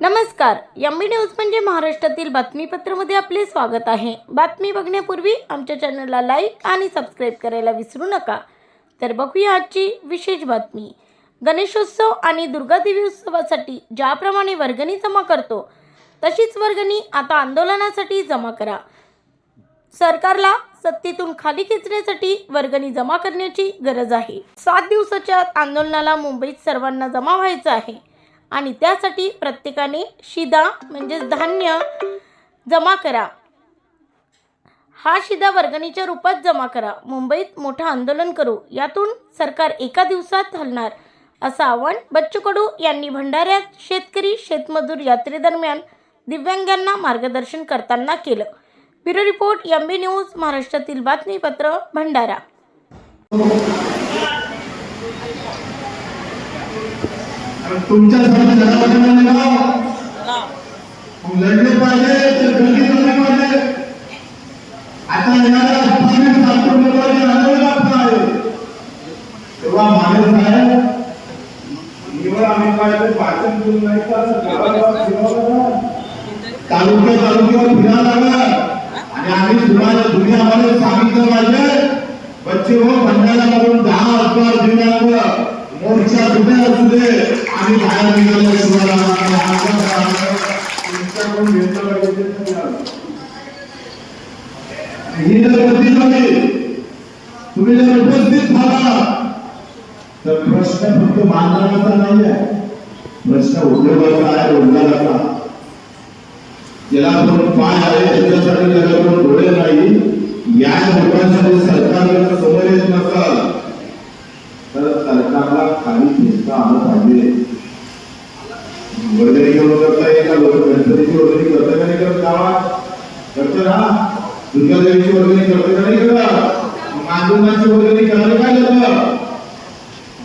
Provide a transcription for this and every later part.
नमस्कार यम्बी न्यूज म्हणजे महाराष्ट्रातील बातमीपत्रामध्ये आपले स्वागत आहे. बातमी बघण्यापूर्वी आमच्या चॅनलला लाईक आणि सबस्क्राईब करायला विसरू नका. तर बघूया आजची विशेष बातमी. गणेशोत्सव आणि दुर्गादेवी उत्सवासाठी ज्याप्रमाणे वर्गणी जमा करतो तशीच वर्गणी आता आंदोलनासाठी जमा करा. सरकारला सत्तेतून खाली खेचण्यासाठी वर्गणी जमा करण्याची गरज आहे. सात दिवसाच्या आंदोलनाला मुंबईत सर्वांना जमा व्हायचं आहे. आणि त्यासाठी प्रत्येकाने शिदा म्हणजेच धान्य जमा करा. हा शिदा वर्गणीच्या रूपात जमा करा. मुंबईत मोठं आंदोलन करू. यातून सरकार एका दिवसात हलणार असं आवाहन बच्चू कडू यांनी भंडाऱ्यात शेतकरी शेतमजूर यात्रेदरम्यान दिव्यांगांना मार्गदर्शन करताना केलं. Bureau report M B news महाराष्ट्रातील बातमीपत्र भंडारा. तुमच्यासाठी जनावरांना मग लढले पाहिजे तर गर्दी झाली पाहिजे आता आंदोलन आहे. तेव्हा माने साहेब निवड आम्ही पाहिजे भाषण करून नाही तर तालुक्या तालुक्यावर फिरावं लागणार आणि आम्ही तुम्हाला तुम्ही सांगितलं पाहिजे बच्चे हो भंडाऱ्यामधून दहा अकरा दिनांक मोर्चा कुठे असू दे आम्ही बाहेर निघालो तुम्हाला घेतलं पाहिजे ही जर गर्दी झाली तुम्ही जर उपस्थित झाला तर प्रश्न फक्त मानधनाचा नाही आहे प्रश्न उद्योगाचा आहे रोजगाराचा. ज्याला आपण पाय आहे त्याच्यासाठी ज्याला डोळे नाही या लोकांसाठी तर सरकारला काही खेचता आलं पाहिजे. वर्गणी करून करता येईल का गणपतीची वर्गणी करता का नाही करत गावात? करतो ना दुर्गा देवीची वर्गणी करतो का नाही करत? मांजुनाची वर्गणी करायला काय झालं?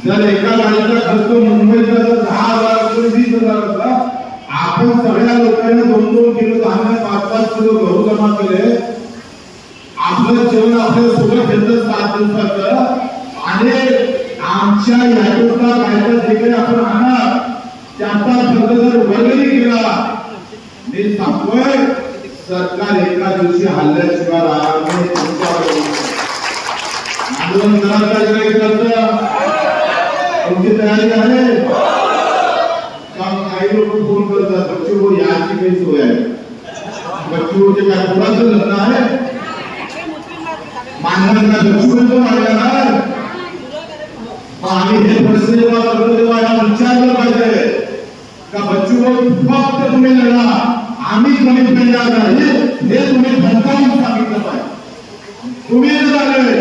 जर एका गाडीचा खर्च मुंबईचा जर दहा हजार रुपये वीस हजार असला आपण सगळ्या लोकांनी दोन दोन किलो दहा पाच पाच किलो गहू जमा केले. आपलं जेवण आपल्याला सगळं घेतलं सात दिवसाचं. आणि आमच्या यातून कायदा जिकडे आपण आणणार त्याचा शब्द जर वर्गणी केला मी सांगतोय सरकार एका दिवशी हल्ल्याशिवाय राहणार नाही तुमच्यावर आंदोलन तुमची तयारी आहे? काही लोक फोन करतात बच्चू भाऊ याची काही सोय आहे. बच्चू काय कोणाचं लग्न आहे? मानवांना बच्चू भाऊ मारला ना मग आम्ही हे प्रश्न जेव्हा करतो तेव्हा याला विचारलं पाहिजे का बच्चू फक्त तुम्ही लढा आम्ही कमी पेंडा नाही हे तुम्ही धमकावून सांगितलं पाहिजे तुम्ही जर आले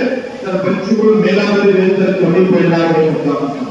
तर बच्चू मेला तरी तर कमी पेंडा नाही मुद्दाम.